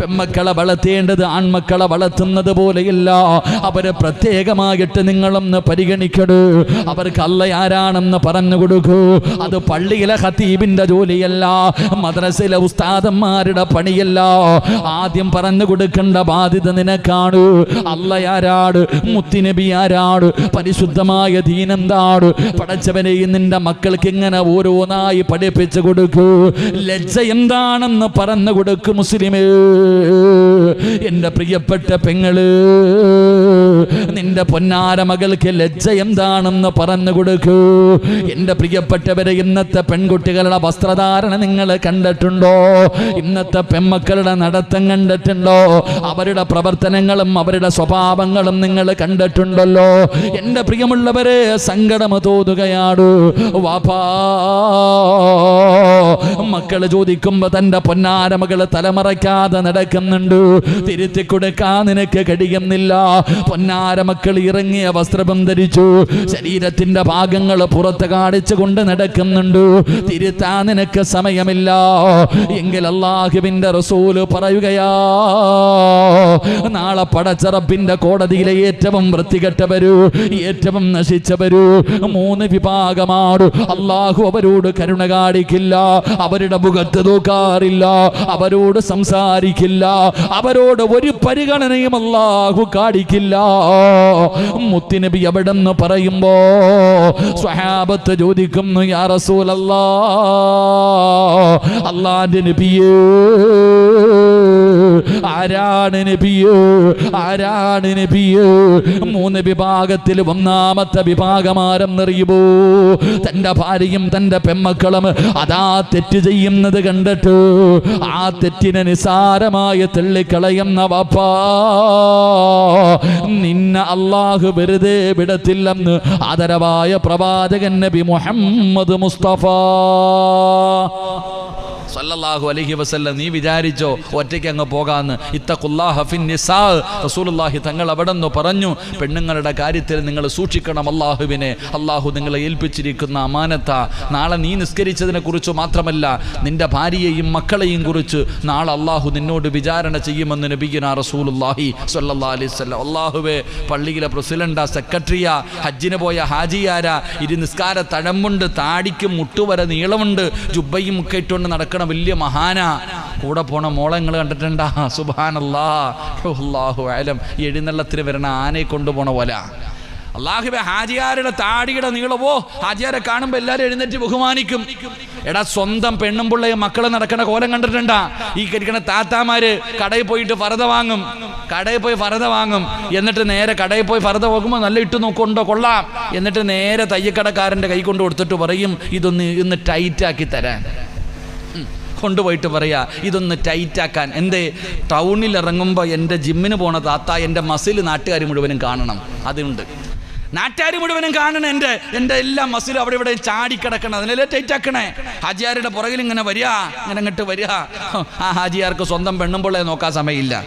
പെമ്മക്കളെ വളർത്തേണ്ടത് ആൺമക്കളെ വളർത്തുന്നത് പോലെയല്ല. അവരെ പ്രത്യേകമായിട്ട് നിങ്ങളൊന്ന് പരിഗണിക്കടൂ. അവർക്ക് അല്ല ആരാണെന്ന് പറഞ്ഞു കൊടുക്കൂ. അത് പള്ളിയിലെ ഹത്തീബിന്റെ ജോലിയല്ല മദ്രസയിലെ ഉസ്താദന്മാരുടെ പണിയല്ല. ആദ്യം പറഞ്ഞു കൊടുക്കേണ്ട ബാധ്യത നിനക്കാണ്. അല്ല ആരാട് മുത്തിനബി ആരാട് പരിശുദ്ധമായ ദീനെന്താണ് പടച്ചവനെയും നിന്റെ മക്കൾക്ക് ഇങ്ങനെ ഓരോന്നായി പഠിപ്പിച്ചു കൊടുക്കൂ. ലജ്ജ എന്താണെന്ന് പറഞ്ഞു കൊടുക്കും മുസ്ലിമേ. എന്റെ പ്രിയപ്പെട്ട പെങ്ങൾ നിന്റെ പൊന്നാര മകൾക്ക് ലജ്ജ എന്താണെന്ന് പറഞ്ഞു കൊടുക്കൂ. എന്റെ പ്രിയപ്പെട്ടവരെ ഇന്നത്തെ പെൺകുട്ടികളുടെ വസ്ത്രധാരണ നിങ്ങൾ കണ്ടിട്ടുണ്ടോ? ഇന്നത്തെ പെമ്മക്കളുടെ നടത്തം കണ്ടിട്ടുണ്ടോ? അവരുടെ പ്രവർത്തനങ്ങളും അവരുടെ സ്വഭാവങ്ങളും നിങ്ങൾ കണ്ടിട്ടുണ്ടല്ലോ. എന്റെ പ്രിയമുള്ളവരെ സങ്കടം തോന്നുകയാണ് വാപ്പാ മക്കൾ ചോദിക്കുമ്പോ തന്റെ പൊന്നാര മകൾ തലമറയ്ക്കാതെ നടക്കുന്നുണ്ട്. തിരുത്തി കൊടുക്കാൻ നിനക്ക് കഴിയുന്നില്ല. പൊന്നാര മക്കൾ ഇറങ്ങിയ വസ്ത്രം ധരിച്ചു. ശരീരത്തിന്റെ ഭാഗങ്ങൾ പുറത്ത് കാണിച്ചു കൊണ്ട് നടക്കുന്നുണ്ട്. തിരുത്താൻ നിനക്ക് സമയമില്ല. എങ്കിൽ അള്ളാഹുവിന്റെ റസൂൽ പറയുകയാ നാളെ പടച്ചറപ്പിന്റെ കോടതിയിലെ ഏറ്റവും വൃത്തികെട്ടവരു ഏറ്റവും നശിച്ചവരു മൂന്ന് വിഭാഗമാണ് അള്ളാഹു അവരോട് കരുണ കാണിക്കില്ല. അവരുടെ മുഖത്ത് നോക്കാറില്ല അവരോട് സംസാരിക്കില്ല അവരോട് ഒരു പരിഗണനയും അള്ളാഹു കാണിക്കില്ല. മുത്തിനബി എവിടെന്ന് പറയുമ്പോ സ്വഹാബത്ത് ചോദിക്കുന്നു യാ റസൂലല്ലാ അള്ളാന്റെ നബിയേ ആരാണ് നബിയോ? ആരാണ് നബിയോ? മൂന്ന് വിഭാഗത്തിൽ ഒന്നാമത്തെ വിഭാഗമാരെന്നറിയുമോ തന്റെ ഭാര്യയും തന്റെ പെമ്മക്കളും അതാ തെറ്റ് ചെയ്യുന്നത് കണ്ടിട്ട് ആ തെറ്റിനെ നിസാരമായി തള്ളിക്കളയുന്ന വാപ്പാ. നിന്നെ അള്ളാഹു വെറുതെ വിടത്തില്ലെന്ന് ആദരവായ പ്രവാചകൻ നബി മുഹമ്മദ് മുസ്തഫ. സല്ലല്ലാഹു അലഹി വസല്ലം നീ വിചാരിച്ചോ ഒറ്റയ്ക്ക് അങ്ങ് പോകാന്ന്. ഇത്തഖുല്ലാഹ ഫിൻ നിസാ. റസൂലുള്ളാഹി തങ്ങൾ അവിടെ നിന്ന് പറഞ്ഞു പെണ്ണുങ്ങളുടെ കാര്യത്തിൽ നിങ്ങൾ സൂക്ഷിക്കണം അള്ളാഹുവിനെ അള്ളാഹു നിങ്ങളെ ഏൽപ്പിച്ചിരിക്കുന്ന അമാനത്ത. നാളെ നീ നിസ്കരിച്ചതിനെ കുറിച്ച് മാത്രമല്ല നിന്റെ ഭാര്യയെയും മക്കളെയും കുറിച്ച് നാളെ അള്ളാഹു നിന്നോട് വിചാരണ ചെയ്യുമെന്ന് നബിഗിന റസൂലുല്ലാഹി സല്ലാ അലൈഹി വസല്ലം. അള്ളാഹുവെ പള്ളിയിലെ പ്രസിഡന്റാ സെക്രട്ടറിയാ ഹജ്ജിന് പോയ ഹാജിയാരാ ഇരു നിസ്കാര തഴമ്പുണ്ട് താടിക്കും മുട്ടുവരെ നീളമുണ്ട് ജുബയും ഒക്കെ ഇട്ടുകൊണ്ട് നടക്കണം വലിയ മഹാന. കൂടെ പോണ മോളെ നിങ്ങൾ കണ്ടിട്ടുണ്ടാ? സുബാനല്ലാഹു ആലം എഴുന്നള്ളത്തിന് വരണ ആനയെ കൊണ്ടുപോണ പോലെ. അള്ളാഹുബെ ഹാജിയാരുടെ താടിയുടെ നീളവോ? ഹാജിയാരെ കാണുമ്പോൾ എല്ലാവരും എഴുന്നേറ്റ് ബഹുമാനിക്കും. എടാ സ്വന്തം പെണ്ണും പിള്ളയും മക്കളും നടക്കണ കോലം കണ്ടിട്ടുണ്ടാ? ഈ കരിക്കണ താത്താമാര് കടയിൽ പോയിട്ട് ഫറത വാങ്ങും. കടയിൽ പോയി ഫറത വാങ്ങും. എന്നിട്ട് നേരെ കടയിൽ പോയി ഫറത വാങ്ങുമ്പോൾ നല്ല ഇട്ട് നോക്കുണ്ടോ കൊള്ളാം. എന്നിട്ട് നേരെ തയ്യക്കടക്കാരന്റെ കൈ കൊണ്ട് കൊടുത്തിട്ട് പറയും ഇതൊന്ന് ഇന്ന് ടൈറ്റാക്കി തരാൻ. കൊണ്ടുപോയിട്ട് പറയാ ഇതൊന്ന് ടൈറ്റാക്കാൻ. എന്റെ ടൗണിൽ ഇറങ്ങുമ്പോൾ എന്റെ ജിമ്മിന് പോണ താത്ത എന്റെ മസിൽ നാട്ടുകാർ മുഴുവനും കാണണം. അതുണ്ട്. നാട്ടുകാർ മുഴുവനും കാണണം എന്റെ എന്റെ എല്ലാം മസിലും അവിടെ ഇവിടെ ചാടിക്കിടക്കണം അതിനെല്ലാം ടൈറ്റാക്കണേ ഹാജിയാരുടെ പുറകിൽ ഇങ്ങനെ വരിക. ഇങ്ങനെ അങ്ങോട്ട് വരിക. ആ ഹാജിയാർക്ക് സ്വന്തം പെണ്ണും പെണ്ണുമ്പിള്ളയെ നോക്കാൻ സമയമില്ല.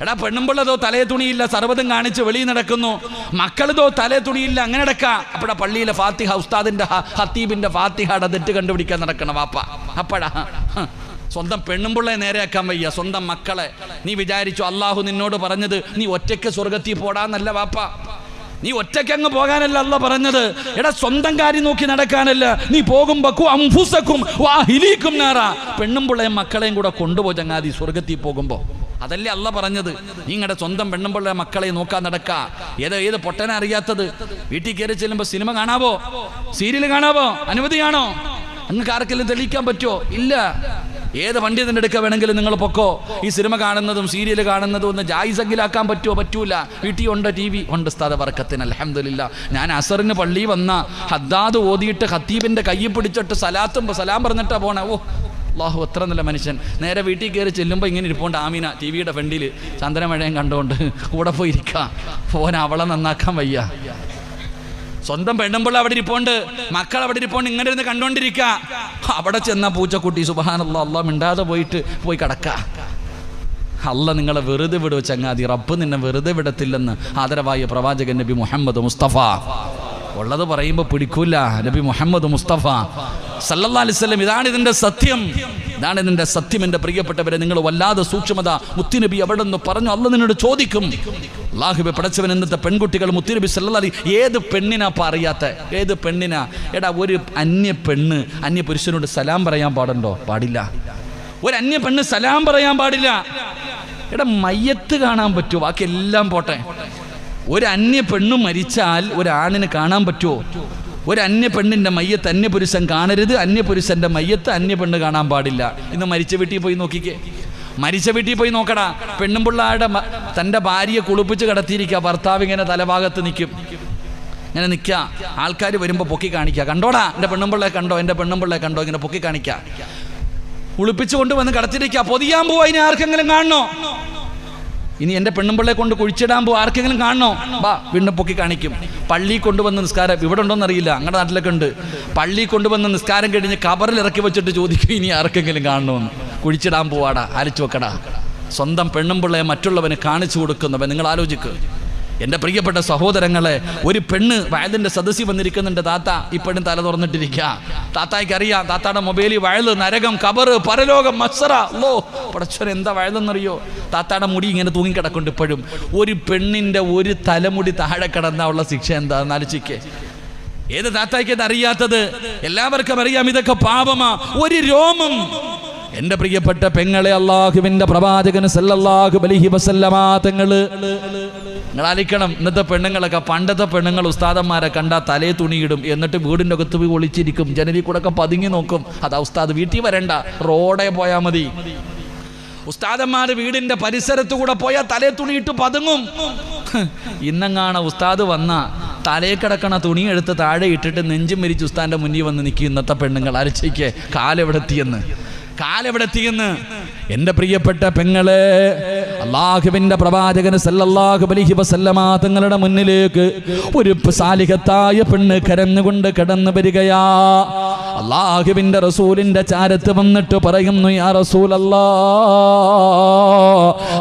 എടാ പെണ്ണുമ്പിള്ളതോ തലേ തുണിയില്ല സർവതും കാണിച്ച് വെളിയിൽ നടക്കുന്നു. മക്കളതോ തലേ തുണിയില്ല അങ്ങനെ നടക്ക. അപ്പഴാ പള്ളിയിലെ ഫാത്തിഹ ഉസ്താദിന്റെ ഹ- ഹത്തീബിന്റെ ഫാത്തിഹയുടെ തെറ്റ് കണ്ടുപിടിക്കാൻ നടക്കണം വാപ്പ. അപ്പഴാ. സ്വന്തം പെണ്ണുമ്പിള്ളയെ നേരെയാക്കാൻ വയ്യ സ്വന്തം മക്കളെ. നീ വിചാരിച്ചു അള്ളാഹു നിന്നോട് പറഞ്ഞത് നീ ഒറ്റയ്ക്ക് സ്വർഗത്തിൽ പോടാന്നല്ല വാപ്പ. നീ ഒറ്റയ്ക്ക് അങ്ങ് പോകാനല്ല അല്ല പറഞ്ഞത്. എടാ സ്വന്തം കാര്യം നോക്കി നടക്കാനല്ല. നീ പോകുമ്പോ അംഫുസക്കും വാഹിലീക്കും നാറ. പെണ്ണും പിള്ളയും മക്കളെയും കൂടെ കൊണ്ടുപോ ചങ്ങാതി സ്വർഗത്തിൽ പോകുമ്പോ. അതല്ലേ അല്ല പറഞ്ഞത്. നിങ്ങളുടെ സ്വന്തം പെണ്ണും പിള്ളയെ മക്കളെ നോക്കാൻ നടക്ക. ഏത് ഏത് പൊട്ടനെ അറിയാത്തത്? വീട്ടിൽ കയറി ചെല്ലുമ്പോ സിനിമ കാണാവോ? സീരിയൽ കാണാവോ? അനുമതിയാണോ? നിങ്ങൾക്ക് ആർക്കെല്ലാം തെളിയിക്കാൻ പറ്റുമോ ഇല്ല. ഏത് പണ്ഡിതന്റെ അടുക്ക വേണമെങ്കിലും നിങ്ങൾ പൊക്കോ? ഈ സിനിമ കാണുന്നതും സീരിയൽ കാണുന്നതും ഒന്ന് ജായിസെങ്കിലാക്കാൻ പറ്റുമോ പറ്റൂല. വീട്ടിൽ ഉണ്ട് ടി വി ഉണ്ട് സ്ഥാത വർക്കത്തിന് അലഹമില്ല ഞാൻ അസറിന് പള്ളി വന്ന ഹദ്ദാദ് ഓതിയിട്ട് ഹത്തീബിന്റെ കയ്യിൽ പിടിച്ചിട്ട് സലാത്തും സലാം പറഞ്ഞിട്ടാ പോണേ. ഓ അള്ളാഹു എത്ര നല്ല മനുഷ്യൻ. നേരെ വീട്ടിൽ കയറി ചെല്ലുമ്പോൾ ഇങ്ങനെ ഇരിപ്പുണ്ട് ആമീന ടി വിയുടെ ഫ്രണ്ടിൽ ചന്ദ്രമഴയും കണ്ടുകൊണ്ട് കൂടെ പോയിരിക്കുക ഫോൻ അവളെ നന്നാക്കാൻ വയ്യ. സ്വന്തം പെണ്ണുമ്പോൾ അവിടെ ഇരിപ്പുണ്ട്. മക്കൾ അവിടെ ഇരിപ്പുണ്ട്. ഇങ്ങനെ ഇരുന്ന് കണ്ടോണ്ടിരിക്ക. അവിടെ ചെന്ന പൂച്ചക്കുട്ടി സുബഹാനല്ല അല്ല മിണ്ടാതെ പോയിട്ട് പോയി കിടക്ക. അല്ല നിങ്ങളെ വെറുതെ വിടുവ ചങ്ങാതി റബ്ബ് നിന്നെ വെറുതെ വിടത്തില്ലെന്ന് ആദരവായ പ്രവാചകൻ നബി മുഹമ്മദ് മുസ്തഫ. ഉള്ളത് പറയുമ്പോൾ പിടിക്കൂല. നബി മുഹമ്മദ് മുസ്തഫ സല്ലല്ലാ അലിസ്ലം ഇതാണ് ഇതിന്റെ സത്യം. ഇതാണ് ഇതിന്റെ സത്യം എന്റെ പ്രിയപ്പെട്ടവരെ നിങ്ങൾ വല്ലാതെ സൂക്ഷ്മത മുത്തിനബി എവിടെ നിന്ന് പറഞ്ഞു അല്ല നിന്നോട് ചോദിക്കും. അള്ളാഹുബെ പടച്ചവൻ എന്നത്തെ പെൺകുട്ടികൾ മുത്തിനബി സല്ലല്ലാ അലി ഏത് പെണ്ണിനാ അപ്പം അറിയാത്ത? ഏത് പെണ്ണിനാ? എടാ ഒരു അന്യ പെണ്ണ് അന്യ പുരുഷനോട് സലാം പറയാൻ പാടുണ്ടോ? പാടില്ല. ഒരു അന്യ പെണ്ണ് സലാം പറയാൻ പാടില്ല. എടാ മയ്യത്ത് കാണാൻ പറ്റുമോ ബാക്കി എല്ലാം പോട്ടെ. ഒരു അന്യ പെണ്ണ് മരിച്ചാൽ ഒരാണിന് കാണാൻ പറ്റുമോ? ഒരു അന്യ പെണ്ണിന്റെ മയ്യത്ത് അന്യപുരുഷൻ കാണരുത് അന്യ പുരുഷന്റെ മയ്യത്ത് അന്യ പെണ്ണ് കാണാൻ പാടില്ല. ഇന്ന് മരിച്ച വീട്ടിൽ പോയി നോക്കിക്കേ. മരിച്ച വീട്ടിൽ പോയി നോക്കടാ. പെണ്ണും പിള്ളാരുടെ മ- തന്റെ ഭാര്യയെ കുളിപ്പിച്ച് കിടത്തിയിരിക്കുക. ഭർത്താവ് ഇങ്ങനെ തലഭാഗത്ത് നിൽക്കും. ഇങ്ങനെ നിൽക്കുക. ആൾക്കാർ വരുമ്പോൾ പൊക്കി കാണിക്കുക. കണ്ടോടാ എന്റെ പെണ്ണുമ്പിള്ളയെ കണ്ടോ? എന്റെ പെണ്ണുമ്പിള്ളയെ കണ്ടോ? ഇങ്ങനെ പൊക്കി കാണിക്കുക. കുളിപ്പിച്ചു കൊണ്ടുവന്ന് കടത്തിരിക്കുക പൊതിയാൻ പോവാ. ഇനി ആർക്കെങ്കിലും കാണണോ? ഇനി എന്റെ പെണ്ണുമ്പിള്ളെ കൊണ്ട് കുഴിച്ചിടാൻ പോ ആർക്കെങ്കിലും കാണണോ? ബാ വീണ്ടും പൊക്കി കാണിക്കും. പള്ളി കൊണ്ടുവന്ന് നിസ്കാരം ഇവിടെ ഉണ്ടോന്ന് അറിയില്ല. അങ്ങടെ നാട്ടിലൊക്കെ ഉണ്ട്. പള്ളി കൊണ്ടുവന്ന് നിസ്കാരം കഴിഞ്ഞ് കബറിൽ ഇറക്കി വെച്ചിട്ട് ചോദിക്കും ഇനി ആർക്കെങ്കിലും കാണണമെന്ന് കുഴിച്ചിടാൻ പോവാടാ ആലിച്ചു വെക്കടാ സ്വന്തം പെണ്ണുമ്പിള്ളയെ മറ്റുള്ളവന് കാണിച്ചു കൊടുക്കുന്നവൻ നിങ്ങൾ ആലോചിക്കുക എന്റെ പ്രിയപ്പെട്ട സഹോദരങ്ങളെ ഒരു പെണ്ണ് വയലിന്റെ സദസ്സി വന്നിരിക്കുന്നുണ്ട് താത്ത. ഇപ്പോഴും തല തുറന്നിട്ടിരിക്കുക. താത്തായ്ക്ക് അറിയാം താത്താടെ മൊബൈലിൽ വയൽ നരകം കബറ് പരലോകം മത്സറ ലോ പടച്ചോൻ എന്താ വയലെന്നറിയോ? താത്താടെ മുടി ഇങ്ങനെ തൂങ്ങിക്കിടക്കുന്നുണ്ട് ഇപ്പോഴും. ഒരു പെണ്ണിന്റെ ഒരു തലമുടി താഴെ കിടന്നാ ഉള്ള ശിക്ഷ എന്താ എന്നാലോചിക്കേ ഏത് താത്തായ്ക്ക് അറിയാത്തത്? എല്ലാവർക്കും അറിയാം ഇതൊക്കെ പാപമാ. ഒരു രോമം. എന്റെ പ്രിയപ്പെട്ട പെങ്ങളെ അള്ളാഹുവിന്റെ പ്രവാചകൻ സല്ലല്ലാഹു അലൈഹി വസല്ലമ നിങ്ങൾ അലിക്കണം ഇന്നത്തെ പെണ്ണുങ്ങളൊക്കെ പണ്ടത്തെ പെണ്ണുങ്ങൾ ഉസ്താദന്മാരെ കണ്ടാ തലേ തുണിയിടും എന്നിട്ട് വീടിന്റെ അകത്ത് പോയി ഒളിച്ചിരിക്കും ജനവി കൂടെ ഒക്കെ പതുങ്ങി നോക്കും. അതാ ഉസ്താദ് വീട്ടിൽ വരണ്ട റോഡേ പോയാൽ മതി. ഉസ്താദന്മാർ വീടിന്റെ പരിസരത്തു കൂടെ പോയാൽ തലേ തുണിയിട്ട് പതുങ്ങും. ഇന്നങ്ങാണ് ഉസ്താദ് വന്ന തലേ കിടക്കണ തുണി എടുത്ത് താഴെ ഇട്ടിട്ട് നെഞ്ചും മരിച്ച് ഉസ്താന്റെ മുന്നിൽ വന്ന് നിൽക്കും ഇന്നത്തെ പെണ്ണുങ്ങൾ. അരച്ചയ്ക്ക് കാലെവിടെത്തിയെന്ന്. കാലെവിടെത്തിയെന്ന്? എന്റെ പ്രിയപ്പെട്ട പെങ്ങളെ അള്ളാഹുബിന്റെ പ്രവാചകന് സല്ലല്ലാഹു അലൈഹി വസല്ലമ തങ്ങളുടെ മുന്നിലേക്ക് ഒരു സാലിഹത്തായ പെണ്ണ് കരഞ്ഞുകൊണ്ട് കടന്നു വരികയാ. അള്ളാഹുബിന്റെ റസൂലിന്റെ ചാരത്ത് വന്നിട്ട് പറയുന്നു യാ അല്ലാ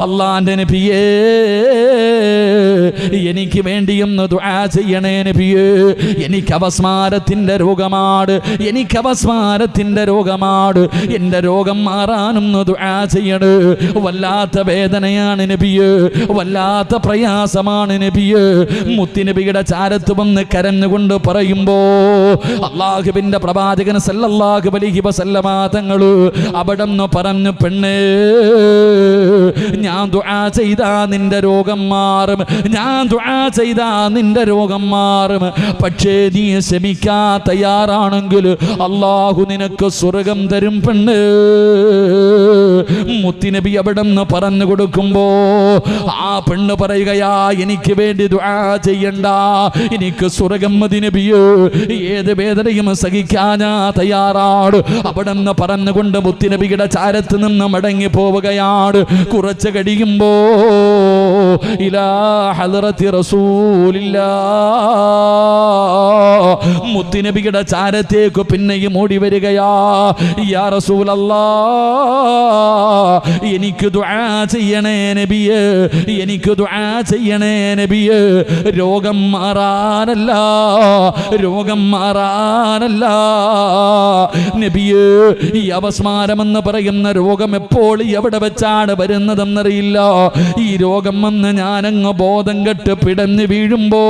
അള്ളാന്റെ നബിയേ എനിക്ക് വേണ്ടിയൊന്ന് ദുആ ചെയ്യണേ നബിയേ. എനിക്ക് അവസ്മാരത്തിന്റെ രോഗമാട് എനിക്ക് അവസ്മാരത്തിന്റെ രോഗമാട് എന്റെ രോഗം മാറാനും ദുആ ചെയ്യണ്. വല്ലാത്ത വേദനയാണ് നബിയ്. വല്ലാത്ത പ്രയാസമാണ് നബിയ്. മുത്തിനബിയുടെ ചാരത്ത് വന്ന് കരഞ്ഞുകൊണ്ട് പറയുമ്പോ അള്ളാഹുബിന്റെ പ്രവാചകൻ സല്ലല്ലാഹു അലൈഹി വസല്ലമ തങ്ങൾ അവിടെ നിന്ന് പറഞ്ഞു പെണ്ണേ ഞാൻ ദുആ ചെയ്താ നിന്റെ രോഗം മാറും. ഞാൻ ദുആ ചെയ്താ നിന്റെ രോഗം മാറും. പക്ഷേ നീ ശമിക്കാ തയ്യാറാണെങ്കിൽ അള്ളാഹു നിനക്ക് സ്വർഗം തരും പെണ്ണ്. മുത്തിനബി അവിടെ നിന്ന് പറഞ്ഞു കൊടുക്കുമ്പോ ആ പെണ്ണ് പറയുകയാ എനിക്ക് വേണ്ടി ദുആ ചെയ്യണ്ട. എനിക്ക് സ്വർഗം മതി നബിയോ. ഏത് വേദനയും സഹിക്കാനാ തയ്യാറാണ്. അവിടെ നിന്ന് പറഞ്ഞുകൊണ്ട് മുത്തിനബിയുടെ ചാരത്ത് നിന്ന് മടങ്ങി പോവുകയാണ്. കുറച്ച് കഴിയുമ്പോ ഇലാ ഹലറത്തി റസൂലില്ലാ. മുത്തിനബിയുടെ ചാരത്തേക്ക് പിന്നെയും ഓടി വരികയാ. യാ റസൂലല്ലാ എനിക്ക് ദുആ ചെയ്യണേ നബിയേ എനിക്ക് ദുആ ചെയ്യണേ നബിയേ. രോഗം മാറാനല്ല രോഗം മാറാനല്ല. നബിയേ ഈ അവസ്മാരമെന്ന് പറയുന്ന രോഗം എപ്പോൾ എവിടെ വെച്ചാണ് വരുന്നതെന്നറിയില്ല. ഈ രോഗം വന്ന് ഞാനങ്ങ് ബോധം കെട്ട് പിടഞ്ഞു വീഴുമ്പോ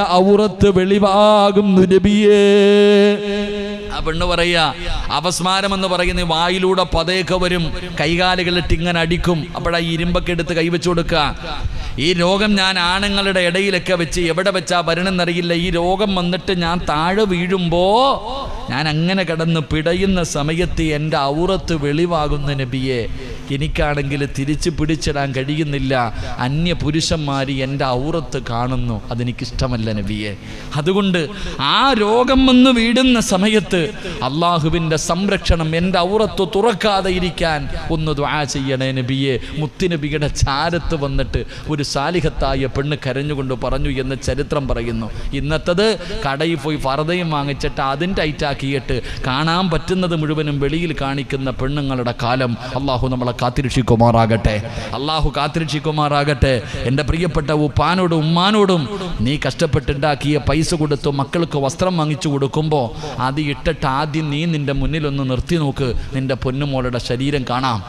എന്റെ ഔറത്ത് വെളിവാകുന്നു നബിയേ. ആ പെണ്ണ് പറയുക അപസ്മാരം എന്ന് പറയുന്ന വായിലൂടെ പതയൊക്കെ വരും. കൈകാലുകളിട്ട് ഇങ്ങനെ അടിക്കും. അപ്പോഴാ ഈ ഇരുമ്പൊക്കെ എടുത്ത് കൈവച്ചു കൊടുക്കുക. ഈ രോഗം ഞാൻ ആണുങ്ങളുടെ ഇടയിലൊക്കെ വെച്ച് എവിടെ വെച്ചാ വരണമെന്നറിയില്ല ഈ രോഗം വന്നിട്ട് ഞാൻ താഴെ വീഴുമ്പോൾ ഞാൻ അങ്ങനെ കിടന്ന് പിടയുന്ന സമയത്ത് എന്റെ ഔറത്ത് വെളിവാകുന്ന നബിയെ. എനിക്കാണെങ്കിൽ തിരിച്ചു പിടിച്ചിടാൻ കഴിയുന്നില്ല. അന്യ പുരുഷന്മാർ എന്റെ ഔറത്ത് കാണുന്നു. അതെനിക്കിഷ്ടമല്ല നബിയെ. അതുകൊണ്ട് ആ രോഗം വന്ന് വീടുന്ന സമയത്ത് അള്ളാഹുവിന്റെ സംരക്ഷണം എന്റെ ഔറത്ത് തുറക്കാതെ ഇരിക്കാൻ ഒന്ന് ദ്വാ ചെയ്യണേ നബിയെ. മുത്തുനബിയുടെ ചാരത്ത് വന്നിട്ട് ഒരു സാലിഹത്തായ പെണ്ണ് കരഞ്ഞുകൊണ്ട് പറഞ്ഞു എന്ന് ചരിത്രം പറയുന്നു. ഇന്നത്തത് കടയിൽ പോയി ഫറതയും വാങ്ങിച്ചിട്ട് അതിന് ടൈറ്റാക്കിയിട്ട് കാണാൻ പറ്റുന്നത് മുഴുവനും വെളിയിൽ കാണിക്കുന്ന പെണ്ണുങ്ങളുടെ കാലം. അള്ളാഹു നമ്മളെ കാത്തിരക്ഷിക്കുമാറാകട്ടെ. അള്ളാഹു കാത്തിരക്ഷിക്കുമാറാകട്ടെ. എന്റെ പ്രിയപ്പെട്ട ഉപ്പാനോടും ഉമ്മാനോടും നീ കഷ്ടപ്പെട്ടുണ്ടാക്കിയ പൈസ കൊടുത്ത് മക്കൾക്ക് വസ്ത്രം വാങ്ങിച്ചു കൊടുക്കുമ്പോൾ അത് ഇട്ടിട്ട് ആദ്യം നീ നിന്റെ മുന്നിലൊന്ന് നിർത്തി നോക്ക്. നിന്റെ പൊന്നുമോളുടെ ശരീരം കാണാം.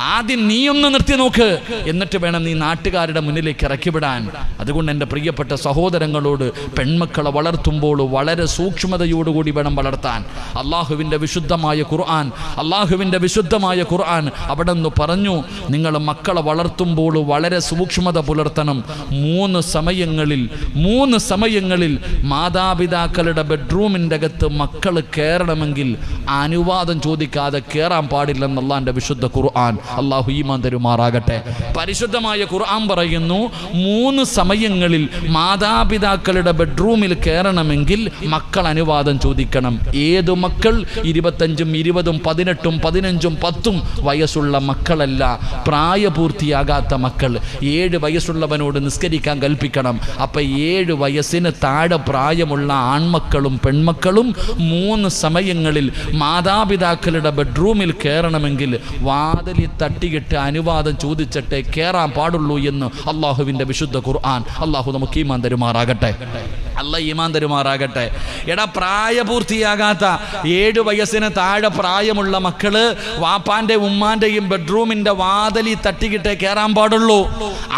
ആദ്യം നീ ഒന്ന് നിർത്തി നോക്ക്. എന്നിട്ട് വേണം നീ നാട്ടുകാരുടെ മുന്നിലേക്ക് ഇറക്കിവിടാൻ. അതുകൊണ്ട് എന്റെ പ്രിയപ്പെട്ട സഹോദരങ്ങളോട് പെൺമക്കളെ വളർത്തുമ്പോൾ വളരെ സൂക്ഷ്മതയോടുകൂടി വേണം വളർത്താൻ. അള്ളാഹുവിന്റെ വിശുദ്ധമായ ഖുർആൻ അള്ളാഹുവിന്റെ വിശുദ്ധമായ ഖുർആൻ അവിടെ നിന്ന് പറഞ്ഞു. നിങ്ങൾ മക്കളെ വളർത്തുമ്പോൾ വളരെ സൂക്ഷ്മത പുലർത്തണം. മൂന്ന് സമയങ്ങളിൽ മൂന്ന് സമയങ്ങളിൽ മാതാപിതാക്കളുടെ ബെഡ്റൂമിന്റെ അകത്ത് മക്കൾ കയറണമെങ്കിൽ അനുവാദം ചോദിക്കാതെ കയറാൻ പാടില്ലെന്നുള്ള എന്റെ വിശുദ്ധ ഖുർആൻ. അള്ളാഹു ഈമാൻ തരുമാറാകട്ടെ. പരിശുദ്ധമായ ഖുർആൻ പറയുന്നു മൂന്ന് സമയങ്ങളിൽ മാതാപിതാക്കളുടെ ബെഡ്റൂമിൽ കയറണമെങ്കിൽ മക്കൾ അനുവാദം ചോദിക്കണം. ഏതു മക്കൾ? ഇരുപത്തഞ്ചും ഇരുപതും പതിനെട്ടും പതിനഞ്ചും പത്തും വയസ്സുള്ള മക്കളല്ല പ്രായപൂർത്തിയാകാത്ത മക്കൾ. ഏഴ് വയസ്സുള്ളവനോട് നിസ്കരിക്കാൻ കൽപ്പിക്കണം. അപ്പം ഏഴ് വയസ്സിന് താഴെ പ്രായമുള്ള ആൺമക്കളും പെൺമക്കളും മൂന്ന് സമയങ്ങളിൽ മാതാപിതാക്കളുടെ ബെഡ്റൂമിൽ കയറണമെങ്കിൽ വാതിലിൽ തട്ടിയിട്ട് അനുവാദം ചോദിച്ചിട്ടേ കയറാൻ പാടുള്ളൂ എന്ന് അള്ളാഹുവിന്റെ വിശുദ്ധ ഖുർആൻ. അള്ളാഹു നമുക്ക് ഈമാൻ തരുമാറാകട്ടെ. അല്ല ഈമാൻ തരുമാറാകട്ടെ. എടാ പ്രായപൂർത്തിയാകാത്ത ഏഴ് വയസ്സിന് താഴെ പ്രായമുള്ള മക്കൾ വാപ്പാന്റെ ഉമ്മാന്റെയും ബെഡ്റൂമിന്റെ വാതലി തട്ടിക്കിട്ടേ കയറാൻ പാടുള്ളൂ.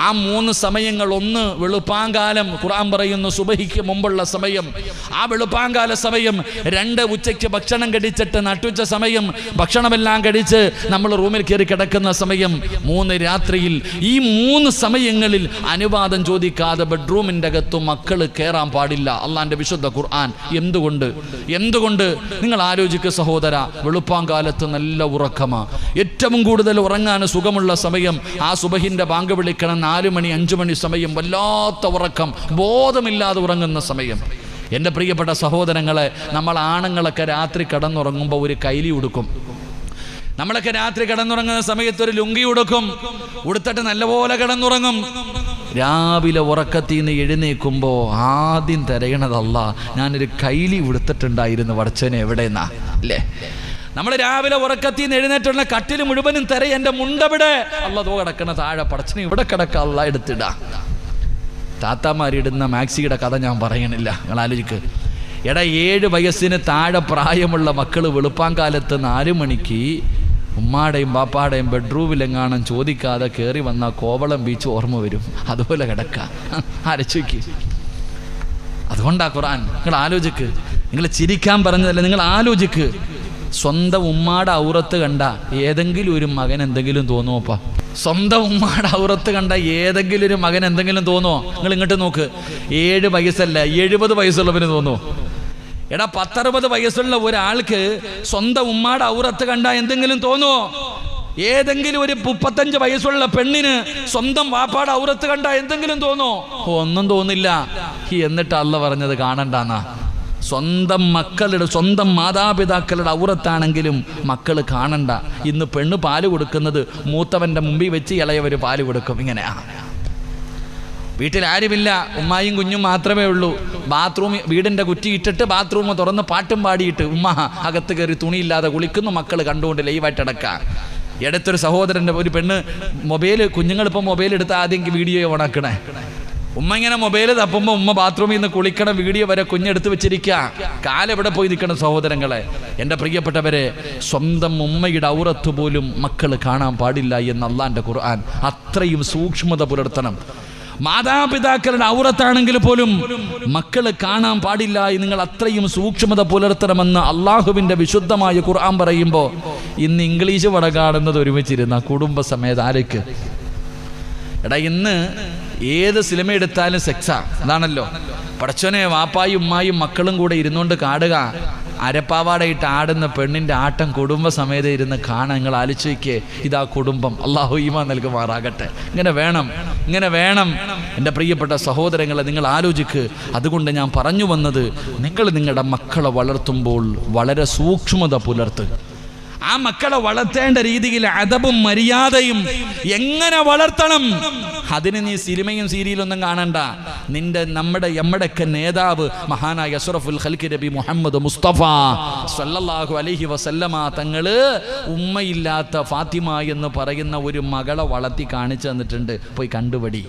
ആ മൂന്ന് സമയങ്ങൾ ഒന്ന് വെളുപ്പാങ്കാലം ഖുർആൻ പറയുന്നു സുബഹിക്ക് മുമ്പുള്ള സമയം. ആ വെളുപ്പാങ്കാല സമയം രണ്ട് ഉച്ചയ്ക്ക് ഭക്ഷണം കടിച്ചിട്ട് നട്ടുച്ച സമയം ഭക്ഷണമെല്ലാം കടിച്ച് നമ്മൾ റൂമിൽ കയറി കിടക്കുന്ന സമയം മൂന്ന് രാത്രിയിൽ. ഈ മൂന്ന് സമയങ്ങളിൽ അനുവാദം ചോദിക്കാതെ ബെഡ്റൂമിന്റെ അകത്തും മക്കൾ കയറാൻ അള്ളാന്റെ വിശുദ്ധ ഖുർആൻ എന്തുകൊണ്ട്? എന്തുകൊണ്ട്? നിങ്ങൾ ആലോചിക്കുക സഹോദര വെളുപ്പാങ്കാലത്ത് നല്ല ഉറക്കമാ. ഏറ്റവും കൂടുതൽ ഉറങ്ങാൻ സുഖമുള്ള സമയം ആ സുബഹിന്റെ ബാങ്ക് വിളിക്കണം നാല് മണി അഞ്ചു മണി സമയം വല്ലാത്ത ഉറക്കം ബോധമില്ലാതെ ഉറങ്ങുന്ന സമയം. എന്റെ പ്രിയപ്പെട്ട സഹോദരങ്ങളെ നമ്മൾ ആണുങ്ങളൊക്കെ രാത്രി കടന്നുറങ്ങുമ്പോൾ ഒരു കൈലി ഉടുക്കും. നമ്മളൊക്കെ രാത്രി കിടന്നുറങ്ങുന്ന സമയത്ത് ഒരു ലുങ്കി ഉടുക്കും. ഉടുത്തിട്ട് നല്ലപോലെ കിടന്നുറങ്ങും. രാവിലെ ഉറക്കത്തിൽ നിന്ന് എഴുന്നേക്കുമ്പോൾ ആദ്യം തിരയണതല്ല ഞാനൊരു കൈലി ഉടുത്തിട്ടുണ്ടായിരുന്നു വടച്ചനെ എവിടെന്നാ? അല്ലേ? നമ്മൾ രാവിലെ ഉറക്കത്തിൽ നിന്ന് എഴുന്നേറ്റുള്ള കട്ടിൽ മുഴുവനും തിര എന്റെ മുണ്ടവിടെ അല്ലതോ കിടക്കണ താഴെ പടച്ചനെ ഇവിടെ കിടക്ക അല്ല എടുത്തിടാ. താത്താമാരിടുന്ന മാക്സിയുടെ കഥ ഞാൻ പറയണില്ല നിങ്ങൾ ആലോചിക്ക്. എടാ ഏഴ് വയസ്സിന് താഴെ പ്രായമുള്ള മക്കൾ വെളുപ്പാങ്കാലത്ത് നാല് മണിക്ക് ഉമ്മാടെയും ബാപ്പാടെയും ബെഡ്റൂമിലെങ്ങാനും ചോദിക്കാതെ കയറി വന്ന കോവളം ബീച്ച് ഓർമ്മ വരും. അതുപോലെ കിടക്ക. അരച്ചുക്ക് അതുകൊണ്ടാ ഖുറാൻ നിങ്ങൾ ആലോചിക്ക്. നിങ്ങൾ ചിരിക്കാൻ പറഞ്ഞതല്ല? നിങ്ങൾ ആലോചിക്ക്. സ്വന്തം ഉമ്മാടെ ഔറത്ത് കണ്ട ഏതെങ്കിലും ഒരു മകൻ എന്തെങ്കിലും തോന്നുമോപ്പാ സ്വന്തം ഉമ്മാടെ ഔറത്ത് കണ്ട ഏതെങ്കിലും ഒരു മകൻ എന്തെങ്കിലും തോന്നുമോ നിങ്ങൾ ഇങ്ങോട്ട് നോക്ക്. ഏഴ് വയസ്സല്ല എഴുപത് വയസ്സുള്ളവന് തോന്നുമോ എടാ പത്തറുപത് വയസ്സുള്ള ഒരാൾക്ക് സ്വന്തം ഉമ്മാടെ ഔറത്ത് കണ്ട എന്തെങ്കിലും തോന്നുമോ ഏതെങ്കിലും ഒരു മുപ്പത്തഞ്ച് വയസ്സുള്ള പെണ്ണിന് സ്വന്തം വാപ്പാട് ഔറത്ത് കണ്ട എന്തെങ്കിലും തോന്നോ ഒന്നും തോന്നില്ല. എന്നിട്ട് അല്ല പറഞ്ഞത് കാണണ്ടെന്നാ. സ്വന്തം മക്കളുടെ സ്വന്തം മാതാപിതാക്കളുടെ ഔറത്താണെങ്കിലും മക്കൾ കാണണ്ട. ഇന്ന് പെണ്ണ് പാൽ കൊടുക്കുന്നത് മൂത്തവന്റെ മുമ്പിൽ വെച്ച് ഇളയവർ പാൽ കൊടുക്കും. ഇങ്ങനെയാ വീട്ടിൽ ആരുമില്ല ഉമ്മായും കുഞ്ഞും മാത്രമേ ഉള്ളൂ. ബാത്റൂം വീടിന്റെ കുറ്റി ഇട്ടിട്ട് ബാത്റൂം തുറന്ന് പാട്ടും പാടിയിട്ട് ഉമ്മ അകത്ത് കയറി തുണിയില്ലാതെ കുളിക്കുന്നു. മക്കൾ കണ്ടുകൊണ്ട് ലൈവായിട്ട് അടക്കാം ഇടത്തൊരു സഹോദരന്റെ ഒരു പെണ്ണ് മൊബൈൽ കുഞ്ഞുങ്ങളിപ്പോൾ മൊബൈൽ എടുത്ത് ആദ്യം വീഡിയോ ഓണാക്കണേ. ഉമ്മ ഇങ്ങനെ മൊബൈൽ തപ്പുമ്പോൾ ഉമ്മ ബാത്റൂമിൽ നിന്ന് കുളിക്കണം വീഡിയോ വരെ കുഞ്ഞെടുത്ത് വെച്ചിരിക്കുക കാലെവിടെ പോയി നിൽക്കണം സഹോദരങ്ങളെ? എന്റെ പ്രിയപ്പെട്ടവരെ സ്വന്തം ഉമ്മയുടെ ഔറത്ത് പോലും മക്കൾ കാണാൻ പാടില്ല എന്ന് അള്ളാന്റെ ഖുർആൻ അത്രയും സൂക്ഷ്മത പുലർത്തണം. മാതാപിതാക്കളുടെ ഔറത്താണെങ്കിൽ പോലും മക്കൾ കാണാൻ പാടില്ല നിങ്ങൾ അത്രയും സൂക്ഷ്മത പുലർത്തണമെന്ന് അള്ളാഹുവിന്റെ വിശുദ്ധമായ ഖുർആൻ പറയുമ്പോൾ ഇന്ന് ഇംഗ്ലീഷ് വടകാടുന്നത് കാണുന്നത് ഒരുമിച്ചിരുന്ന കുടുംബസമേത ആരൊക്കെ? എടാ ഇന്ന് ഏത് സിനിമ എടുത്താലും സെക്സാ അതാണല്ലോ. പടച്ചോനെ വാപ്പായും ഉമ്മായും മക്കളും കൂടെ ഇരുന്നുകൊണ്ട് കാടുക. അരപ്പാവാടയിട്ട് ആടുന്ന പെണ്ണിന്റെ ആട്ടം കുടുംബസമേതം ഇരുന്ന് കാണാൻ നിങ്ങൾ ആലോചിക്കേ. ഇതാ കുടുംബം. അള്ളാഹു ഈമാ നൽകുമാറാകട്ടെ. ഇങ്ങനെ വേണം ഇങ്ങനെ വേണം. എന്റെ പ്രിയപ്പെട്ട സഹോദരങ്ങളെ നിങ്ങൾ ആലോചിക്ക്. അതുകൊണ്ട് ഞാൻ പറഞ്ഞു വന്നത് നിങ്ങൾ നിങ്ങളുടെ മക്കളെ വളർത്തുമ്പോൾ വളരെ സൂക്ഷ്മത പുലർത്ത് ആ മക്കളെ വളർത്തേണ്ട രീതിയിൽ അതവും മര്യാദയും എങ്ങനെ വളർത്തണം? അതിന് നീ സിനിമയും സീരിയലൊന്നും കാണണ്ട. നിന്റെ നമ്മുടെ എമ്മടക്ക നേതാവ് മഹാനായ അസുറഫുൽ ഹൽക്കി നബി മുഹമ്മദ് മുസ്തഫ സല്ലല്ലാഹു അലൈഹി വസല്ലമ തങ്ങൾ ഉമ്മയില്ലാത്ത ഫാത്തിമ എന്ന് പറയുന്ന ഒരു മകളെ വളർത്തി കാണിച്ചു തന്നിട്ടുണ്ട്. പോയി കണ്ടുപടി.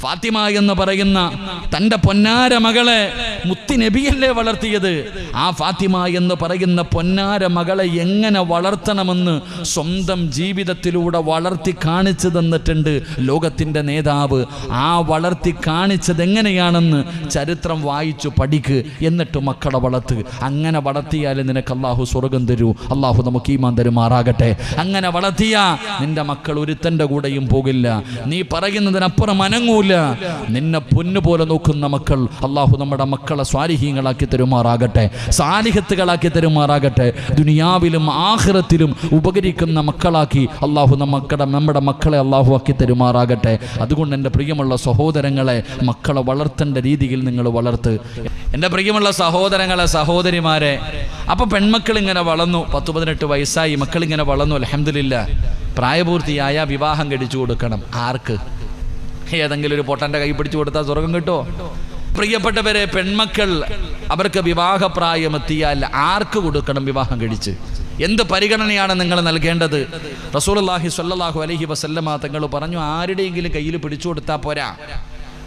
ഫാത്തിമ എന്ന് പറയുന്ന തന്റെ പൊന്നാര മകളെ മുത്തി നബിയല്ലേ വളർത്തിയത്? ആ ഫാത്തിമ എന്ന് പറയുന്ന പൊന്നാര മകളെ എങ്ങനെ വളർത്തണമെന്ന് സ്വന്തം ജീവിതത്തിലൂടെ വളർത്തി കാണിച്ചു തന്നിട്ടുണ്ട് ലോകത്തിന്റെ നേതാവ്. ആ വളർത്തി കാണിച്ചത് എങ്ങനെയാണെന്ന് ചരിത്രം വായിച്ചു പഠിക്ക്. എന്നിട്ട് മക്കളെ വളർത്ത്. അങ്ങനെ വളർത്തിയാൽ നിനക്ക് അള്ളാഹു സ്വർഗം തരൂ. അള്ളാഹു നമുക്ക് ഈമാൻ തരുമാറാകട്ടെ. അങ്ങനെ വളർത്തിയാ നിന്റെ മക്കൾ ഒരുത്തന്റെ കൂടെയും പോകില്ല. നീ പറയുന്നതിനപ്പുറം അനങ്ങൂല. നിന്നെ പൊന്നുപോലെ നോക്കുന്ന മക്കൾ അള്ളാഹു നമ്മുടെ മക്കളെ സ്വാരിഹീങ്ങളാക്കി തരുമാറാകട്ടെ സാലിഹത്തുകളാക്കി തരുമാറാകട്ടെ ദുനിയാവിലും ആഹ്റത്തിലും ഉപകരിക്കുന്ന മക്കളാക്കി അള്ളാഹു നമ്മുടെ നമ്മുടെ മക്കളെ അള്ളാഹു ആക്കി തരുമാറാകട്ടെ. അതുകൊണ്ട് എന്റെ പ്രിയമുള്ള സഹോദരങ്ങളെ മക്കളെ വളർത്തേണ്ട രീതിയിൽ നിങ്ങൾ വളർത്ത്. എന്റെ പ്രിയമുള്ള സഹോദരങ്ങളെ സഹോദരിമാരെ അപ്പൊ പെൺമക്കൾ ഇങ്ങനെ വളർന്നു പത്ത് പതിനെട്ട് വയസ്സായി മക്കൾ ഇങ്ങനെ വളർന്നു അലഹമില്ല പ്രായപൂർത്തിയായ വിവാഹം കഴിച്ചു കൊടുക്കണം. ആർക്ക്? ഏതെങ്കിലും ഒരു പൊട്ടന്റെ കൈ പിടിച്ചു കൊടുത്താൽ സ്വർഗം കിട്ടുമോ പ്രിയപ്പെട്ടവരെ പെൺമക്കൾ അവർക്ക് വിവാഹപ്രായം എത്തിയാൽ ആർക്ക് കൊടുക്കണം വിവാഹം കഴിച്ച്? എന്ത് പരിഗണനയാണ് നിങ്ങൾ നൽകേണ്ടത്? റസൂലുള്ളാഹി സ്വല്ലല്ലാഹു അലഹി വസല്ലമ തങ്ങൾ പറഞ്ഞു ആരുടെയെങ്കിലും കയ്യിൽ പിടിച്ചു കൊടുത്താൽ പോരാ.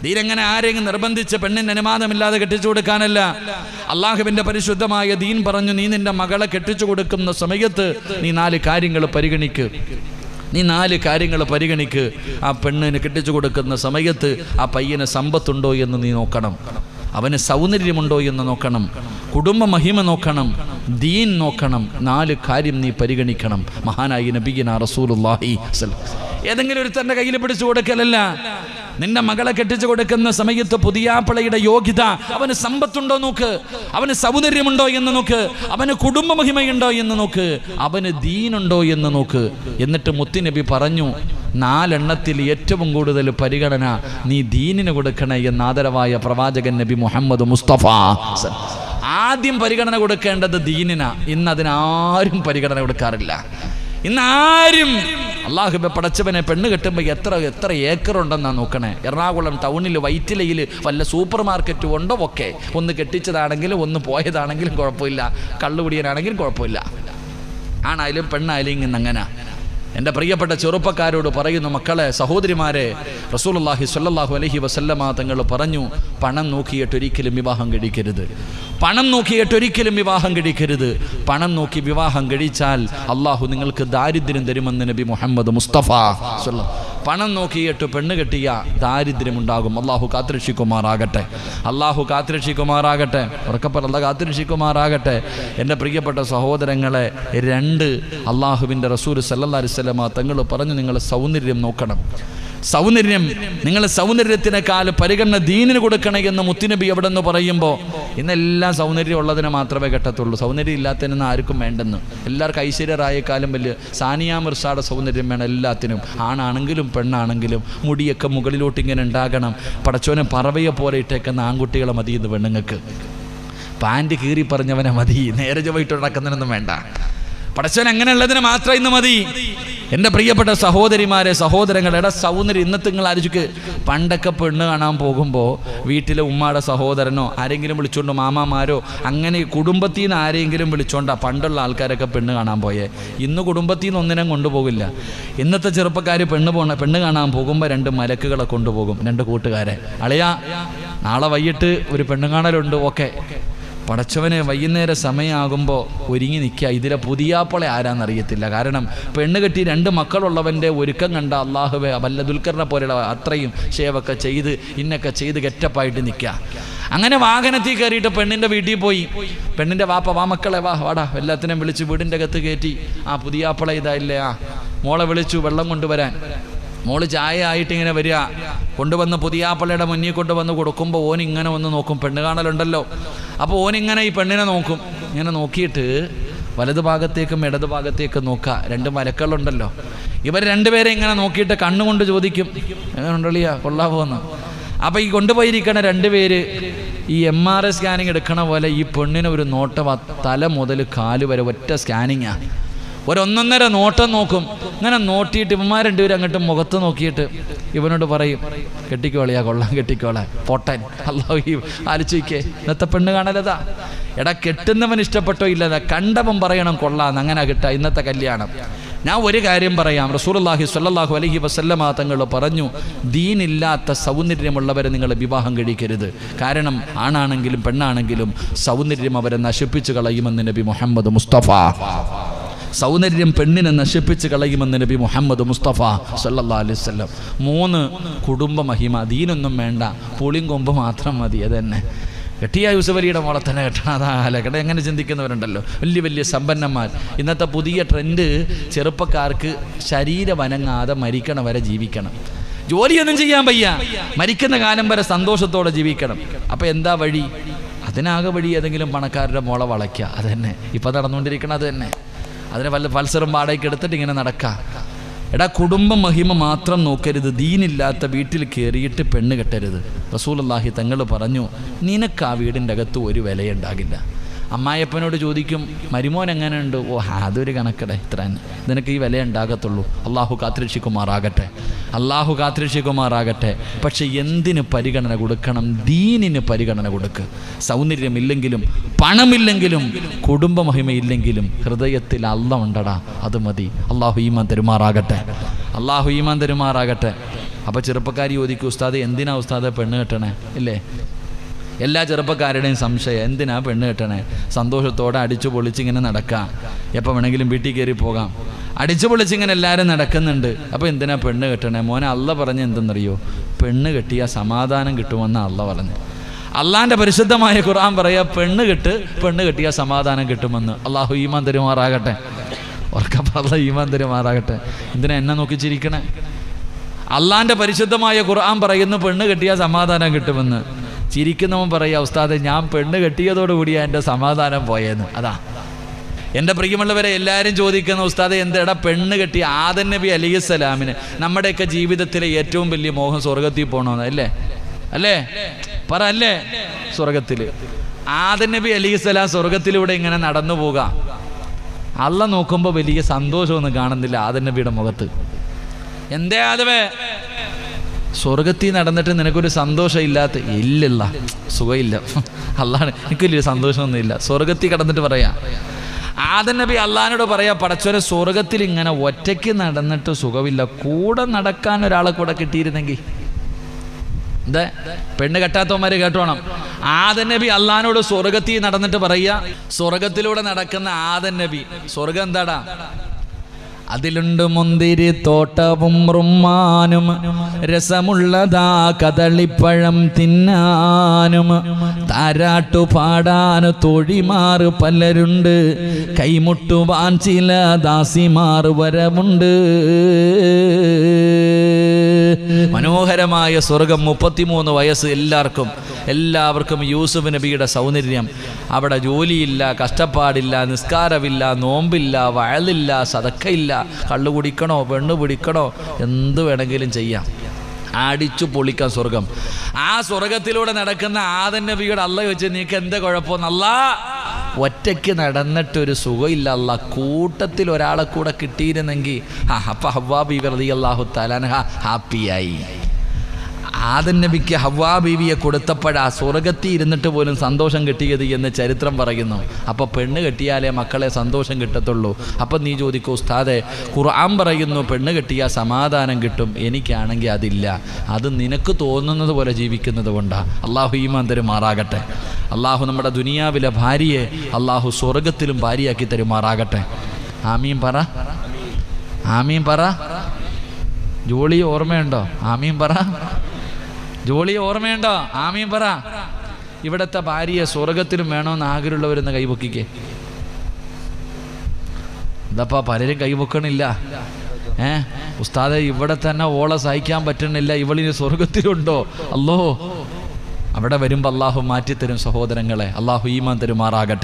ദീനെങ്ങനെ ആരെങ്കിലും നിർബന്ധിച്ച് പെണ്ണിന് അനുവാദമില്ലാതെ കെട്ടിച്ചു കൊടുക്കാനല്ല? അള്ളാഹുവിന്റെ പരിശുദ്ധമായ ദീൻ പറഞ്ഞു നീ നിന്റെ മകളെ കെട്ടിച്ചു കൊടുക്കുന്ന സമയത്ത് നീ നാല് കാര്യങ്ങൾ പരിഗണിക്ക്. നീ നാല് കാര്യങ്ങൾ പരിഗണിക്ക്. ആ പെണ്ണിന് കെട്ടിച്ചു കൊടുക്കുന്ന സമയത്ത് ആ പയ്യന് സമ്പത്തുണ്ടോ എന്ന് നീ നോക്കണം. അവന് സൗന്ദര്യമുണ്ടോ എന്ന് നോക്കണം. കുടുംബ മഹിമ നോക്കണം. ദീൻ നോക്കണം. നാല് കാര്യം നീ പരിഗണിക്കണം. മഹാനായി നബിഗിന സ്വല്ലല്ലാഹു ഏതെങ്കിലും ഒരു തന്റെ കയ്യിൽ പിടിച്ചു കൊടുക്കലല്ല. നിന്റെ മകളെ കെട്ടിച്ചു കൊടുക്കുന്ന സമയത്ത് പുതിയാപ്പിളയുടെ യോഗ്യത അവന് സമ്പത്തുണ്ടോ നോക്ക് അവന് സൗന്ദര്യമുണ്ടോ എന്ന് നോക്ക് അവന് കുടുംബ മഹിമയുണ്ടോ എന്ന് നോക്ക് അവന് ദീനുണ്ടോ എന്ന് നോക്ക്. എന്നിട്ട് മുത്തുനബി പറഞ്ഞു നാലെണ്ണത്തിൽ ഏറ്റവും കൂടുതൽ പരിഗണന നീ ദീനിന് കൊടുക്കണേ എന്ന് ആദരവായ പ്രവാചകൻ നബി മുഹമ്മദ് മുസ്തഫ ആദ്യം പരിഗണന കൊടുക്കേണ്ടത് ദീനിന. ഇന്ന് അതിനാരും പരിഗണന കൊടുക്കാറില്ല. ഇന്ന് ആരും അള്ളാഹുബെ പടച്ചവനെ പെണ്ണ് കെട്ടുമ്പോൾ എത്ര എത്ര ഏക്കർ ഉണ്ടെന്നാണ് നോക്കണേ. എറണാകുളം ടൗണിൽ വൈറ്റിലയിൽ വല്ല സൂപ്പർ മാർക്കറ്റും ഉണ്ടോ ഒക്കെ? ഒന്ന് കെട്ടിച്ചതാണെങ്കിലും ഒന്ന് പോയതാണെങ്കിലും കുഴപ്പമില്ല. കള്ളുപിടിയനാണെങ്കിലും കുഴപ്പമില്ല. ആണായാലും പെണ്ണായാലും ഇങ്ങനെ അങ്ങനെ എന്റെ പ്രിയപ്പെട്ട ചെറുപ്പക്കാരോട് പറയുന്ന മക്കളെ സഹോദരിമാരെ റസൂലുള്ളാഹി സ്വല്ലല്ലാഹു അലൈഹി വസല്ലമ തങ്ങൾ പറഞ്ഞു പണം നോക്കിയിട്ട് ഒരിക്കലും വിവാഹം കഴിക്കരുത്. പണം നോക്കിയിട്ട് ഒരിക്കലും വിവാഹം കഴിക്കരുത്. പണം നോക്കി വിവാഹം കഴിച്ചാൽ അള്ളാഹു നിങ്ങൾക്ക് ദാരിദ്ര്യം തരുമെന്ന് നബി മുഹമ്മദ് മുസ്തഫ സ്വല്ലം പണം നോക്കിയിട്ട് പെണ്ണ് കെട്ടിയ ദാരിദ്ര്യമുണ്ടാകും. അള്ളാഹു കാത്തിരക്ഷിക്കുമാറാകട്ടെ. അള്ളാഹു കാത്തിരക്ഷിക്കുമാറാകട്ടെ. ഉറക്കപ്പറ അല്ല കാത്തിരക്ഷിക്കുമാറാകട്ടെ. എന്റെ പ്രിയപ്പെട്ട സഹോദരങ്ങളെ രണ്ട് അള്ളാഹുവിന്റെ റസൂൽ സല്ലാ അലിസ്ലമ തങ്ങൾ പറഞ്ഞു നിങ്ങൾ സൗന്ദര്യം നോക്കണം. സൗന്ദര്യം. നിങ്ങൾ സൗന്ദര്യത്തിനേക്കാൾ പരിഗണന ദീനിന് കൊടുക്കണേ എന്ന് മുത്തുനബി എവിടെ നിന്ന് പറയുമ്പോൾ ഇന്നെല്ലാം സൗന്ദര്യം ഉള്ളതിനെ മാത്രമേ കെട്ടത്തുള്ളൂ. സൗന്ദര്യം ഇല്ലാത്തതിനൊന്നും ആർക്കും വേണ്ടെന്ന്. എല്ലാവർക്കും ഐശ്വര്യറായേക്കാളും വലിയ സാനിയാ മിർസാടെ സൗന്ദര്യം വേണം എല്ലാത്തിനും. ആണാണെങ്കിലും പെണ്ണാണെങ്കിലും മുടിയൊക്കെ മുകളിലോട്ട് ഇങ്ങനെ ഉണ്ടാകണം. പടച്ചോനെ പറവയെ പോലെ ഇട്ടേക്കുന്ന ആൺകുട്ടികളെ മതി ഇന്ന് പെണ്ണുങ്ങൾക്ക്. പാന്റ് കീറി പറഞ്ഞവനെ മതി. നേരെ ചൊവ്വയിട്ട് നടക്കുന്നതിനൊന്നും വേണ്ട. പടച്ചവൻ അങ്ങനെയുള്ളതിന് മാത്രം ഇന്ന് മതി. എന്റെ പ്രിയപ്പെട്ട സഹോദരിമാരെ സഹോദരങ്ങളുടെ സൗന്ദര്യം ഇന്നത്തെ നിങ്ങൾ ആലോചിക്ക്. പണ്ടൊക്കെ പെണ്ണ് കാണാൻ പോകുമ്പോൾ വീട്ടിലെ ഉമ്മയുടെ സഹോദരനോ ആരെങ്കിലും വിളിച്ചുകൊണ്ട് മാമാമാരോ അങ്ങനെ കുടുംബത്തിൽ നിന്ന് ആരെങ്കിലും വിളിച്ചോണ്ടാ പണ്ടുള്ള ആൾക്കാരൊക്കെ പെണ്ണ് കാണാൻ പോയേ. ഇന്ന് കുടുംബത്തിൽ നിന്ന് ഒന്നിനും കൊണ്ടുപോകില്ല ഇന്നത്തെ ചെറുപ്പക്കാർ പെണ്ണ് പോണ പെണ്ണ് കാണാൻ പോകുമ്പോൾ രണ്ട് മലക്കുകളെ കൊണ്ടുപോകും രണ്ട് കൂട്ടുകാരെ. അളിയാ നാളെ വൈകിട്ട് ഒരു പെണ്ണുകാണലുണ്ട് ഓക്കെ. പടച്ചവനെ വൈകുന്നേരം സമയമാകുമ്പോൾ ഒരുങ്ങി നിൽക്കുക. ഇതിലെ പുതിയാപ്പളെ ആരാന്നറിയത്തില്ല. കാരണം പെണ്ണ് കെട്ടി രണ്ട് മക്കളുള്ളവന്റെ ഒരുക്കം കണ്ട അള്ളാഹുവെ വല്ല ദുൽഖറിനെ പോലെയുള്ള അത്രയും ഷേവൊക്കെ ചെയ്ത് ഇന്നൊക്കെ ചെയ്ത് ഗെറ്റപ്പായിട്ട് നിൽക്കുക. അങ്ങനെ വാഹനത്തിൽ കയറിയിട്ട് പെണ്ണിന്റെ വീട്ടിൽ പോയി. പെണ്ണിന്റെ വാപ്പ വാ മക്കളെ വാ വാടാ. എല്ലാത്തിനും വിളിച്ച് വീടിന്റെ അകത്ത് കയറ്റി. ആ പുതിയാപ്പള ഇതായില്ലേ ആ മോളെ വിളിച്ചു വെള്ളം കൊണ്ടുവരാൻ. മോൾ ചായ ആയിട്ട് ഇങ്ങനെ വരിക. കൊണ്ടുവന്ന് പുതിയാപ്പള്ളയുടെ മുന്നിൽ കൊണ്ടുവന്ന് കൊടുക്കുമ്പോൾ ഓൻ ഇങ്ങനെ ഒന്ന് നോക്കും. പെണ്ണ് കാണലുണ്ടല്ലോ. അപ്പോൾ ഓൻ ഇങ്ങനെ ഈ പെണ്ണിനെ നോക്കും. ഇങ്ങനെ നോക്കിയിട്ട് വലത് ഭാഗത്തേക്കും ഇടതു ഭാഗത്തേക്കും നോക്കുക. രണ്ട് മലക്കളുണ്ടല്ലോ ഇവർ രണ്ടുപേരെ ഇങ്ങനെ നോക്കിയിട്ട് കണ്ണുകൊണ്ട് ചോദിക്കും. എങ്ങനെ ഉണ്ടള്ളിയാ കൊള്ളാവോന്ന്. അപ്പോൾ ഈ കൊണ്ടുപോയിരിക്കണ രണ്ടുപേര് ഈ എം ആർ ഐ സ്കാനിങ് എടുക്കണ പോലെ ഈ പെണ്ണിന് ഒരു നോട്ടം തല മുതൽ കാൽ വരെ ഒറ്റ സ്കാനിങ്ങാ ഒരൊന്നൊന്നര നോട്ടം നോക്കും. അങ്ങനെ നോട്ടിയിട്ട് ഇവന്മാർ രണ്ടുപേരും അങ്ങോട്ട് മുഖത്ത് നോക്കിയിട്ട് ഇവനോട് പറയും കെട്ടിക്കോളിയാ കൊള്ളാം കെട്ടിക്കോളാൻ പൊട്ടൻ അല്ലോ ഈ ആലോചിക്കേ. ഇന്നത്തെ പെണ്ണ് കാണലതാ. എടാ കെട്ടുന്നവൻ ഇഷ്ടപ്പെട്ടോ ഇല്ലതാ. കണ്ടപ്പം പറയണം കൊള്ളാന്ന് അങ്ങനെ കിട്ടുക ഇന്നത്തെ കല്യാണം. ഞാൻ ഒരു കാര്യം പറയാം. റസൂലുള്ളാഹി സ്വല്ലല്ലാഹു അലൈഹി വസല്ലമ തങ്ങൾ പറഞ്ഞു ദീനില്ലാത്ത സൗന്ദര്യമുള്ളവരെ നിങ്ങൾ വിവാഹം കഴിക്കരുത്. കാരണം ആണാണെങ്കിലും പെണ്ണാണെങ്കിലും സൗന്ദര്യം അവരെ നശിപ്പിച്ചു കളയുമെന്ന് നബി മുഹമ്മദ് മുസ്തഫ. സൗന്ദര്യം പെണ്ണിനെ നശിപ്പിച്ച് കളയുമെന്ന് നബി മുഹമ്മദ് മുസ്തഫ സല്ലാ അലൈഹി വസല്ലം. മൂന്ന് കുടുംബ മഹിമ. ദീനൊന്നും വേണ്ട. പുളിയും കൊമ്പ് മാത്രം മതി. അതന്നെ. കെട്ടിയ യൂസഫ് അലിയുടെ മോളെ തന്നെ കെട്ടണം. അതാ അലക്കട എങ്ങനെ ചിന്തിക്കുന്നവരുണ്ടല്ലോ? വലിയ വലിയ സമ്പന്നന്മാർ. ഇന്നത്തെ പുതിയ ട്രെൻഡ് ചെറുപ്പക്കാർക്ക് ശരീരം മരിക്കണം വരെ ജീവിക്കണം. ജോലിയൊന്നും ചെയ്യാൻ വയ്യ. മരിക്കുന്ന കാലം വരെ സന്തോഷത്തോടെ ജീവിക്കണം. അപ്പം എന്താ വഴി? അതിനാകെ വഴി ഏതെങ്കിലും പണക്കാരുടെ മോളെ വളയ്ക്കുക അത് തന്നെ ഇപ്പം നടന്നുകൊണ്ടിരിക്കണം അത് തന്നെ അതിനെ വല്ല പത്സരം വാടകയ്ക്ക് എടുത്തിട്ട് ഇങ്ങനെ നടക്കാം. എടാ കുടുംബ മഹിമ മാത്രം നോക്കരുത്. ദീനില്ലാത്ത വീട്ടിൽ കയറിയിട്ട് പെണ്ണ് കെട്ടരുത്. റസൂലുള്ളാഹി തങ്ങൾ പറഞ്ഞു നിനക്ക് ആ വീടിന്റെ അകത്ത് ഒരു വിലയുണ്ടാകില്ല. അമ്മായപ്പനോട് ചോദിക്കും മരുമോൻ എങ്ങനെയുണ്ട്? ഓ അതൊരു കണക്കടെ ഇത്ര തന്നെ നിനക്ക് ഈ വില ഉണ്ടാകത്തുള്ളൂ. അള്ളാഹു കാത്തിരക്ഷിക്കുമാറാകട്ടെ. അള്ളാഹു കാത്തിരക്ഷിക്കുമാറാകട്ടെ. പക്ഷെ എന്തിന് പരിഗണന കൊടുക്കണം? ദീനിന് പരിഗണന കൊടുക്ക്. സൗന്ദര്യമില്ലെങ്കിലും പണമില്ലെങ്കിലും കുടുംബ മഹിമയില്ലെങ്കിലും ഹൃദയത്തിൽ അല്ല ഉണ്ടടാ. അത് മതി. അള്ളാഹു ഈമാൻ തരുമാറാകട്ടെ. അള്ളാഹു ഈമാൻ തരുമാറാകട്ടെ. അപ്പോൾ ചെറുപ്പക്കാരി ചോദിക്കും ഉസ്താദ് എന്തിനാ ഉസ്താദ് പെണ്ണ് കെട്ടണേ? ഇല്ലേ എല്ലാ ചെറുപ്പക്കാരുടെയും സംശയം എന്തിനാ പെണ്ണ് കെട്ടണേ? സന്തോഷത്തോടെ അടിച്ചു പൊളിച്ചിങ്ങനെ നടക്കാം. എപ്പോൾ വേണമെങ്കിലും വീട്ടിൽ കയറി പോകാം. അടിച്ചു പൊളിച്ചിങ്ങനെ എല്ലാവരും നടക്കുന്നുണ്ട്. അപ്പോൾ എന്തിനാ പെണ്ണ് കെട്ടണേ? മോനെ അല്ല പറഞ്ഞ് എന്തെന്നറിയോ? പെണ്ണ് കെട്ടിയാൽ സമാധാനം കിട്ടുമെന്ന് അല്ല പറഞ്ഞു അള്ളാന്റെ പരിശുദ്ധമായ ഖുർആൻ പറയുക പെണ്ണ് കെട്ട് പെണ്ണ് കെട്ടിയാൽ സമാധാനം കിട്ടുമെന്ന്. അള്ളാഹു ഈമാൻ തരുമാറാകട്ടെ. ഉറക്കപ്പറ ഈമാൻ തരുമാറാകട്ടെ. എന്തിനാ എന്നെ നോക്കി ചിരിക്കണേ അള്ളാന്റെ പരിശുദ്ധമായ ഖുർആൻ പറയുന്നു പെണ്ണ് കെട്ടിയാൽ സമാധാനം കിട്ടുമെന്ന്. ചിരിക്കുന്നവൻ പറയുക ഉസ്താദെ ഞാൻ പെണ്ണ് കെട്ടിയതോടുകൂടി എന്റെ സമാധാനം പോയെന്ന്. അതാ. എന്റെ പ്രിയമുള്ളവരെ എല്ലാവരും ചോദിക്കുന്ന ഉസ്താദെ എന്തെടാ പെണ്ണ് കെട്ടി ആദൻ നബി അലിസ്സലാമിന് നമ്മുടെയൊക്കെ ജീവിതത്തിലെ ഏറ്റവും വലിയ മോഹം സ്വർഗത്തിൽ പോകണമെന്ന് അല്ലേ? അല്ലേ? പറ അല്ലേ? സ്വർഗത്തിൽ ആദൻ നബി അലിസ്സലാം സ്വർഗത്തിലൂടെ ഇങ്ങനെ നടന്നു പോകാം അള്ള നോക്കുമ്പോൾ വലിയ സന്തോഷമൊന്നും കാണുന്നില്ല ആദൻ നബിയുടെ മുഖത്ത്. എന്തേ ആദവേ? സ്വർഗത്തിൽ നടന്നിട്ട് നിനക്കൊരു സന്തോഷം ഇല്ലാത്ത ഇല്ലല്ല സുഖമില്ല. അള്ളാണ് എനിക്ക് വലിയൊരു സന്തോഷമൊന്നുമില്ല. സ്വർഗത്തിൽ കടന്നിട്ട് പറയാം ആദൻ നബി അള്ളഹാനോട് പറയാ പടച്ചോരെ സ്വർഗത്തിൽ ഇങ്ങനെ ഒറ്റയ്ക്ക് നടന്നിട്ട് സുഖമില്ല. കൂടെ നടക്കാൻ ഒരാളെ കൂടെ കിട്ടിയിരുന്നെങ്കിൽ. എന്താ? പെണ്ണ് കെട്ടാത്തവന്മാരെ കേട്ടോണം. ആദൻ നബി അള്ളഹാനോട് സ്വർഗത്തിൽ നടന്നിട്ട് പറയുക സ്വർഗത്തിലൂടെ നടക്കുന്ന ആദൻ നബി സ്വർഗം എന്താടാ? അതിലുണ്ട് മുന്തിരി തോട്ടവും റുമ്മാനും. രസമുള്ളതാ കദളിപ്പഴം തിന്നാനും. താരാട്ടു പാടാൻ തൊഴിമാറ് പലരുണ്ട്. കൈമുട്ടുവാൻ ചില ദാസിമാർ വരവുണ്ട്. മനോഹരമായ സ്വർഗം മുപ്പത്തിമൂന്ന് വയസ്സ് എല്ലാവർക്കും. എല്ലാവർക്കും യൂസുഫ് നബിയുടെ സൗന്ദര്യം. അവിടെ ജോലിയില്ല കഷ്ടപ്പാടില്ല നിസ്കാരമില്ല നോമ്പില്ല വയലില്ല സതക്കയില്ല കള്ളു കുടിക്കണോ പെണ്ണ് പിടിക്കണോ എന്ത് വേണമെങ്കിലും ചെയ്യാം. അടിച്ചു പൊളിക്കാൻ സ്വർഗം. ആ സ്വർഗത്തിലൂടെ നടക്കുന്ന ആദൻ നബിയുടെ അല്ല വെച്ച് നീക്ക് എന്താ കുഴപ്പമെന്നല്ല ഒറ്റയ്ക്ക് നടന്നിട്ടൊരു സുഖമില്ല അല്ല കൂട്ടത്തിൽ ഒരാളെ കൂടെ കിട്ടിയിരുന്നെങ്കിൽ ആ അപ്പം ഹവ്വാ വെറുതെ റതി അള്ളാഹു തലാൻഹ ഹാപ്പിയായി. ആദൻ നബിക്ക് ഹവ്വാ ബീവിയെ കൊടുത്തപ്പോഴാ സ്വർഗത്തിൽ ഇരുന്നിട്ട് പോലും സന്തോഷം കിട്ടിയത് എന്ന് ചരിത്രം പറയുന്നു. അപ്പോൾ പെണ്ണ് കെട്ടിയാലേ മക്കളെ സന്തോഷം കിട്ടത്തുള്ളൂ. അപ്പം നീ ചോദിക്കൂ ഉസ്താദെ ഖുർആൻ പറയുന്നു പെണ്ണ് കെട്ടിയാൽ സമാധാനം കിട്ടും. എനിക്കാണെങ്കിൽ അതില്ല. അത് നിനക്ക് തോന്നുന്നത് പോലെ ജീവിക്കുന്നത് കൊണ്ടാണ് അള്ളാഹു ഈമാൻ തരുമാറാകട്ടെ. അള്ളാഹു നമ്മുടെ ദുനിയാവിലെ ഭാര്യയെ അള്ളാഹു സ്വർഗത്തിലും ഭാര്യയാക്കി തരുമാറാകട്ടെ. ആമീൻ പറ. ആമീൻ പറ. ജോളി ഓർമ്മയുണ്ടോ? ആമീൻ പറ. ജോളി ഓർമ്മയുണ്ടോ? ആമീൻ പറ. ഇവിടത്തെ ഭാര്യയെ സ്വർഗത്തിലും വേണമെന്ന് ആഗ്രഹമുള്ളവരെന്ന് കൈപൊക്കിക്കേ. ഇതപ്പാ പലരും കൈപൊക്കണില്ല. ഏ? ഉസ്താദെ ഇവിടെ തന്നെ ഓളെ സഹിക്കാൻ പറ്റണില്ല. ഇവളിന് സ്വർഗത്തിലുണ്ടോ അല്ലോ അവിടെ വരുമ്പോൾ അള്ളാഹു മാറ്റിത്തരും സഹോദരങ്ങളെ. അള്ളാഹു ഈമാൻ തരുമാറാകട്ടെ.